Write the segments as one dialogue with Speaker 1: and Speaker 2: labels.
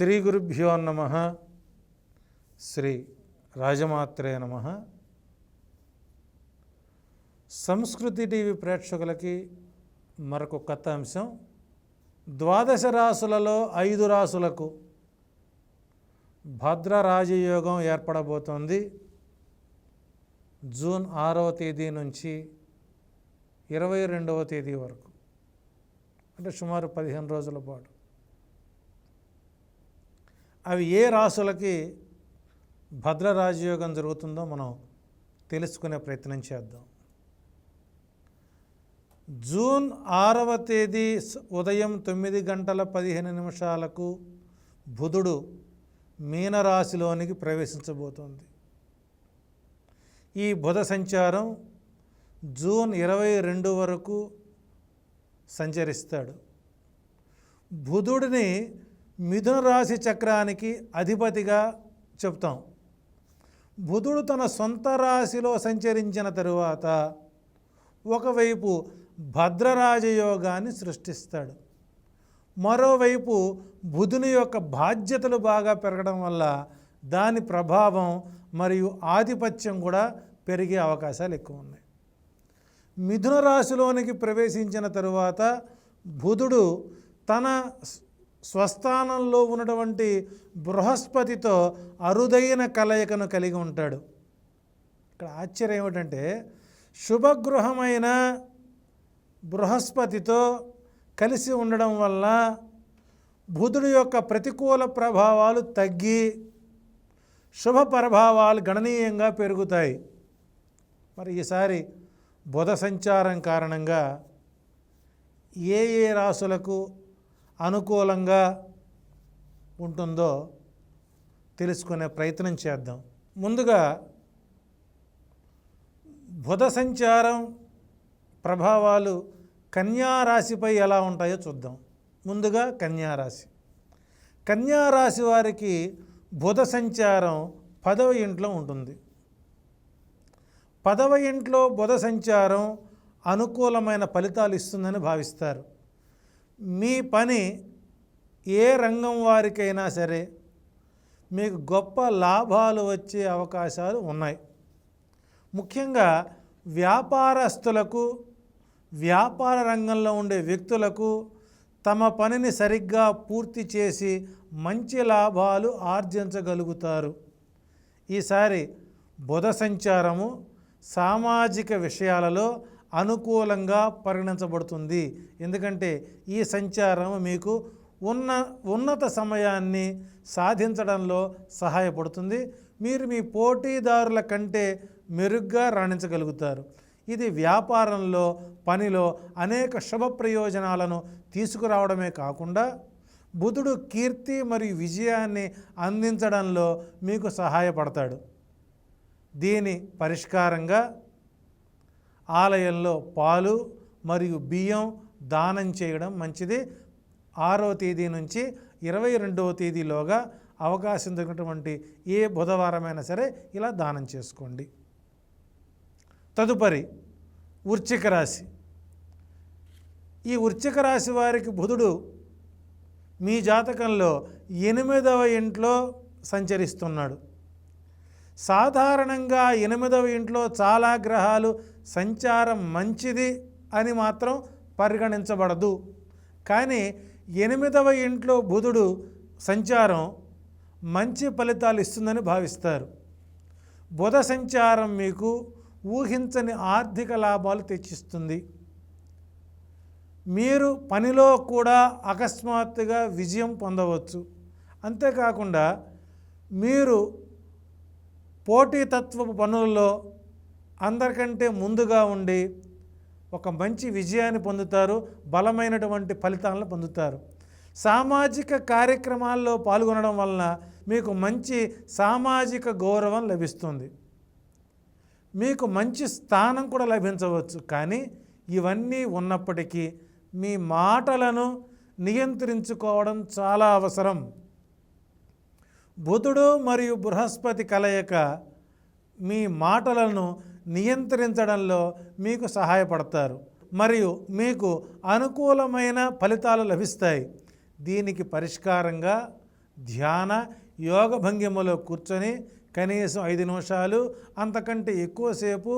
Speaker 1: శ్రీ గురుభ్యో నమ. శ్రీ రాజమాత్రే నమ. సంస్కృతి టీవీ ప్రేక్షకులకి మరొక కొత్త అంశం. ద్వాదశ రాసులలో ఐదు రాసులకు భద్ర రాజయోగం ఏర్పడబోతోంది. జూన్ ఆరవ తేదీ నుంచి ఇరవై రెండవ తేదీ వరకు. అంటే సుమారు పదిహేను రోజుల పాటు. అవి ఏ రాసులకి భద్ర రాజయోగం జరుగుతుందో మనం తెలుసుకునే ప్రయత్నం చేద్దాం. జూన్ ఆరవ తేదీ ఉదయం తొమ్మిది గంటల పదిహేను నిమిషాలకు బుధుడు మీనరాశిలోనికి ప్రవేశించబోతోంది. ఈ బుధ సంచారం జూన్ ఇరవై రెండు వరకు సంచరిస్తాడు. బుధుడిని మిథున రాశి చక్రానికి అధిపతిగా చెప్తాం. బుధుడు తన సొంత రాశిలో సంచరించిన తరువాత ఒకవైపు భద్రరాజయోగాన్ని సృష్టిస్తాడు. మరోవైపు బుధుని యొక్క బాధ్యతలు బాగా పెరగడం వల్ల దాని ప్రభావం మరియు ఆధిపత్యం కూడా పెరిగే అవకాశాలు ఎక్కువ ఉన్నాయి. మిథున రాశిలోనికి ప్రవేశించిన తరువాత బుధుడు తన స్వస్థానంలో ఉన్నటువంటి బృహస్పతితో అరుదైన కలయికను కలిగి ఉంటాడు. ఇక్కడ ఆశ్చర్యం ఏమిటంటే శుభగృహమైన బృహస్పతితో కలిసి ఉండడం వల్ల బుధుడి యొక్క ప్రతికూల ప్రభావాలు తగ్గి శుభ ప్రభావాలు గణనీయంగా పెరుగుతాయి. మరి ఈసారి బుధ సంచారం కారణంగా ఏ ఏ రాసులకు అనుకూలంగా ఉంటుందో తెలుసుకునే ప్రయత్నం చేద్దాం. ముందుగా బుధ సంచారం ప్రభావాలు కన్యా రాశిపై ఎలా ఉంటాయో చూద్దాం. ముందుగా కన్యా రాశి. కన్యా రాశి వారికి బుధ సంచారం పదవ ఇంట్లో ఉంటుంది. పదవ ఇంట్లో బుధ సంచారం అనుకూలమైన ఫలితాలు ఇస్తుందని భావిస్తారు. మీ పని ఏ రంగం వారికైనా సరే మీకు గొప్ప లాభాలు వచ్చే అవకాశాలు ఉన్నాయి. ముఖ్యంగా వ్యాపారస్తులకు వ్యాపార రంగంలో ఉండే వ్యక్తులకు తమ పనిని సరిగ్గా పూర్తి చేసి మంచి లాభాలు ఆర్జించగలుగుతారు. ఈసారి బుధ సంచారము సామాజిక విషయాలలో అనుకూలంగా పరిగణించబడుతుంది. ఎందుకంటే ఈ సంచారం మీకు ఉన్న ఉన్నత సమయాన్ని సాధించడంలో సహాయపడుతుంది. మీరు మీ పోటీదారుల కంటే మెరుగ్గా రాణించగలుగుతారు. ఇది వ్యాపారంలో పనిలో అనేక శుభ ప్రయోజనాలను తీసుకురావడమే కాకుండా బుధుడు కీర్తి మరియు విజయాన్ని అందించడంలో మీకు సహాయపడతాడు. దీని పరిష్కారంగా ఆలయంలో పాలు మరియు బియ్యం దానం చేయడం మంచిది. ఆరో తేదీ నుంచి ఇరవై రెండవ తేదీలోగా అవకాశం దొరికినటువంటి ఏ బుధవారమైనా సరే ఇలా దానం చేసుకోండి. తదుపరి వృచ్చిక రాశి. ఈ వృచ్చిక రాశి వారికి బుధుడు మీ జాతకంలో ఎనిమిదవ ఇంట్లో సంచరిస్తున్నాడు. సాధారణంగా ఎనిమిదవ ఇంట్లో చాలా గ్రహాలు సంచారం మంచిది అని మాత్రం పరిగణించబడదు. కానీ ఎనిమిదవ ఇంట్లో బుధుడు సంచారం మంచి ఫలితాలు ఇస్తుందని భావిస్తారు. బుధ సంచారం మీకు ఊహించని ఆర్థిక లాభాలు తెచ్చిస్తుంది. మీరు పనిలో కూడా అకస్మాత్తుగా విజయం పొందవచ్చు. అంతేకాకుండా మీరు పోటీతత్వపు పనులలో అందరికంటే ముందుగా ఉండి ఒక మంచి విజయాన్ని పొందుతారు బలమైనటువంటి ఫలితాలను పొందుతారు. సామాజిక కార్యక్రమాల్లో పాల్గొనడం వలన మీకు మంచి సామాజిక గౌరవం లభిస్తుంది. మీకు మంచి స్థానం కూడా లభించవచ్చు. కానీ ఇవన్నీ ఉన్నప్పటికీ మీ మాటలను నియంత్రించుకోవడం చాలా అవసరం. బుధుడు మరియు బృహస్పతి కలయిక మీ మాటలను నియంత్రించడంలో మీకు సహాయపడతారు. మరియు మీకు అనుకూలమైన ఫలితాలు లభిస్తాయి. దీనికి పరిష్కారంగా ధ్యాన యోగ భంగిమలో కూర్చొని కనీసం ఐదు నిమిషాలు అంతకంటే ఎక్కువసేపు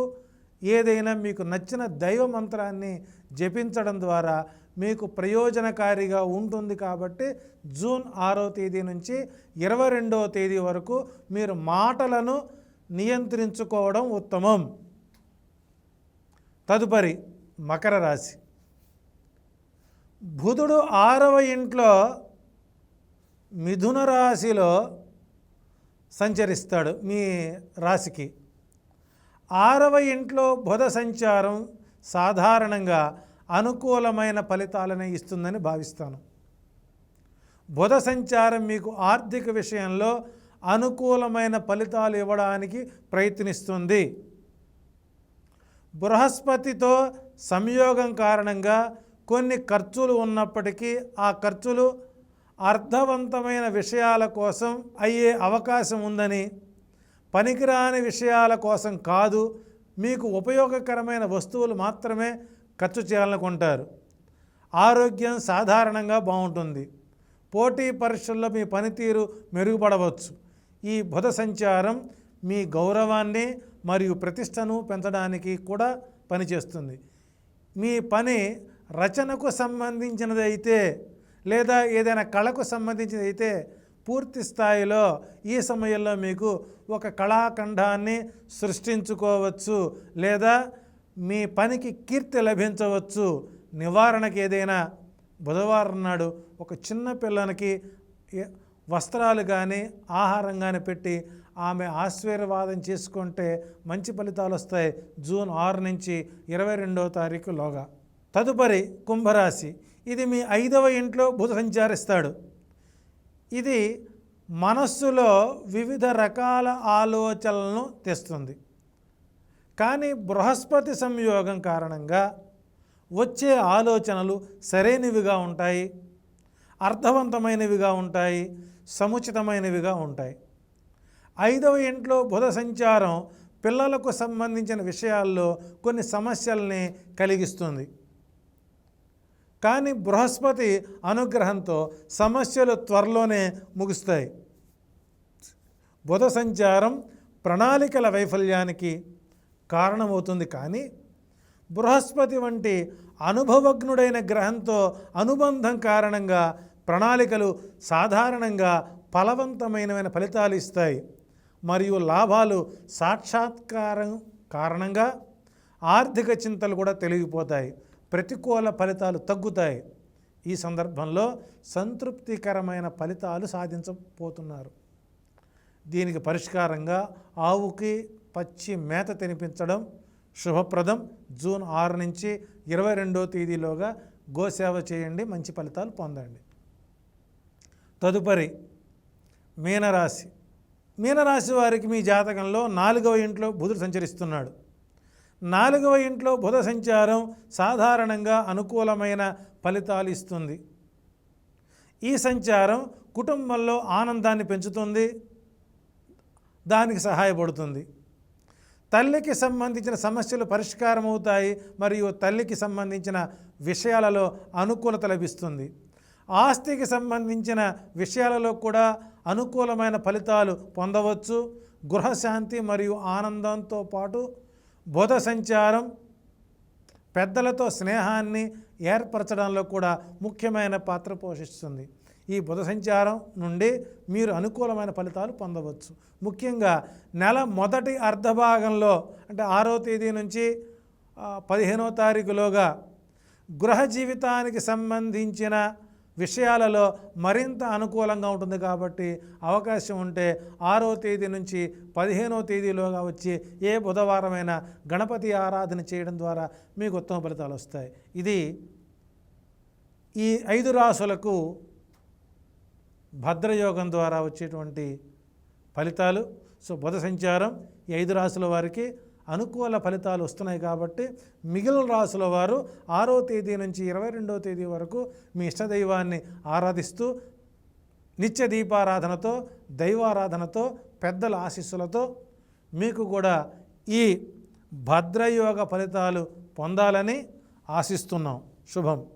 Speaker 1: ఏదైనా మీకు నచ్చిన దైవ మంత్రాన్ని జపించడం ద్వారా మీకు ప్రయోజనకారిగా ఉంటుంది కాబట్టి జూన్ ఆరో తేదీ నుంచి ఇరవై రెండవ తేదీ వరకు మీరు మాటలను నియంత్రించుకోవడం ఉత్తమం. తదుపరి మకర రాశి. బుధుడు ఆరవ ఇంట్లో మిథున రాశిలో సంచరిస్తాడు మీ రాశికి. ఆరవ ఇంట్లో బుధ సంచారం సాధారణంగా అనుకూలమైన ఫలితాలనే ఇస్తుందని భావిస్తాను. బుధ సంచారం మీకు ఆర్థిక విషయంలో అనుకూలమైన ఫలితాలు ఇవ్వడానికి ప్రయత్నిస్తుంది. బృహస్పతితో సంయోగం కారణంగా కొన్ని ఖర్చులు ఉన్నప్పటికీ ఆ ఖర్చులు అర్థవంతమైన విషయాల కోసం అయ్యే అవకాశం ఉందని పనికిరాని విషయాల కోసం కాదు మీకు ఉపయోగకరమైన వస్తువులు మాత్రమే ఖర్చు చేయాలనుకుంటారు ఆరోగ్యం సాధారణంగా బాగుంటుంది. పోటీ పరీక్షల్లో మీ పనితీరు మెరుగుపడవచ్చు. ఈ బుధ సంచారం మీ గౌరవాన్ని మరియు ప్రతిష్టను పెంచడానికి కూడా పనిచేస్తుంది. మీ పని రచనకు సంబంధించినది అయితే లేదా ఏదైనా కళకు సంబంధించినది అయితే పూర్తి స్థాయిలో ఈ సమయంలో మీకు ఒక కళాఖండాన్ని సృష్టించుకోవచ్చు లేదా మీ పనికి కీర్తి లభించవచ్చు. నివారణకి ఏదైనా బుధవారం నాడు ఒక చిన్న పిల్లనికి వస్త్రాలు కానీ ఆహారం కానీ పెట్టి ఆమె ఆశీర్వాదం చేసుకుంటే మంచి ఫలితాలు వస్తాయి. జూన్ ఆరు నుంచి ఇరవై రెండవ తారీఖులోగా తదుపరి కుంభరాశి. ఇది మీ ఐదవ ఇంట్లో బుధ సంచారిస్తాడు. ఇది మనస్సులో వివిధ రకాల ఆలోచనలను తెస్తుంది. కానీ బృహస్పతి సంయోగం కారణంగా వచ్చే ఆలోచనలు సరైనవిగా ఉంటాయి అర్థవంతమైనవిగా ఉంటాయి సముచితమైనవిగా ఉంటాయి. ఐదవ ఇంట్లో బుధ సంచారం పిల్లలకు సంబంధించిన విషయాల్లో కొన్ని సమస్యల్ని కలిగిస్తుంది. కానీ బృహస్పతి అనుగ్రహంతో సమస్యలు త్వరలోనే ముగుస్తాయి. బుధ సంచారం ప్రణాళికల వైఫల్యానికి కారణమవుతుంది కానీ బృహస్పతి వంటి అనుభవజ్ఞుడైన గ్రహంతో అనుబంధం కారణంగా ప్రణాళికలు సాధారణంగా ఫలవంతమైన ఫలితాలు ఇస్తాయి. మరియు లాభాలు సాక్షాత్కారం కారణంగా ఆర్థిక చింతలు కూడా తొలగిపోతాయి. ప్రతికూల ఫలితాలు తగ్గుతాయి. ఈ సందర్భంలో సంతృప్తికరమైన ఫలితాలు సాధించబోతున్నారు. దీనికి పరిష్కారంగా ఆవుకి పచ్చి మేత తినిపించడం శుభప్రదం. జూన్ ఆరు నుంచి ఇరవై రెండో తేదీలోగా గోసేవ చేయండి మంచి ఫలితాలు పొందండి. తదుపరి మీనరాశి. మీనరాశి వారికి మీ జాతకంలో నాలుగవ ఇంట్లో బుధుడు సంచరిస్తున్నాడు. నాలుగవ ఇంట్లో బుధ సంచారం సాధారణంగా అనుకూలమైన ఫలితాలు ఇస్తుంది. ఈ సంచారం కుటుంబంలో ఆనందాన్ని పెంచుతుంది దానికి సహాయపడుతుంది. తల్లికి సంబంధించిన సమస్యలు పరిష్కారం అవుతాయి మరియు తల్లికి సంబంధించిన విషయాలలో అనుకూలత లభిస్తుంది. ఆస్తికి సంబంధించిన విషయాలలో కూడా అనుకూలమైన ఫలితాలు పొందవచ్చు. గృహశాంతి మరియు ఆనందంతో పాటు బుధ సంచారం పెద్దలతో స్నేహాన్ని ఏర్పరచడంలో కూడా ముఖ్యమైన పాత్ర పోషిస్తుంది. ఈ బుధ సంచారం నుండి మీరు అనుకూలమైన ఫలితాలు పొందవచ్చు. ముఖ్యంగా నెల మొదటి అర్ధభాగంలో అంటే ఆరో తేదీ నుంచి పదిహేనో తారీఖులోగా గృహ జీవితానికి సంబంధించిన విషయాలలో మరింత అనుకూలంగా ఉంటుంది కాబట్టి అవకాశం ఉంటే ఆరో తేదీ నుంచి పదిహేనో తేదీలోగా వచ్చి ఏ బుధవారమైనా గణపతి ఆరాధన చేయడం ద్వారా మీకు ఉత్తమ ఫలితాలు వస్తాయి. ఇది ఈ ఐదు రాసులకు భద్రయోగం ద్వారా వచ్చేటువంటి ఫలితాలు. సో బుధ సంచారం ఈ ఐదు రాసుల వారికి అనుకూల ఫలితాలు వస్తున్నాయి కాబట్టి మిగిలిన రాసుల వారు ఆరో తేదీ నుంచి ఇరవై రెండవ తేదీ వరకు మీ ఇష్టదైవాన్ని ఆరాధిస్తూ నిత్య దీపారాధనతో దైవారాధనతో పెద్దల ఆశీస్సులతో మీకు కూడా ఈ భద్రయోగ ఫలితాలు పొందాలని ఆశిస్తున్నాం. శుభం.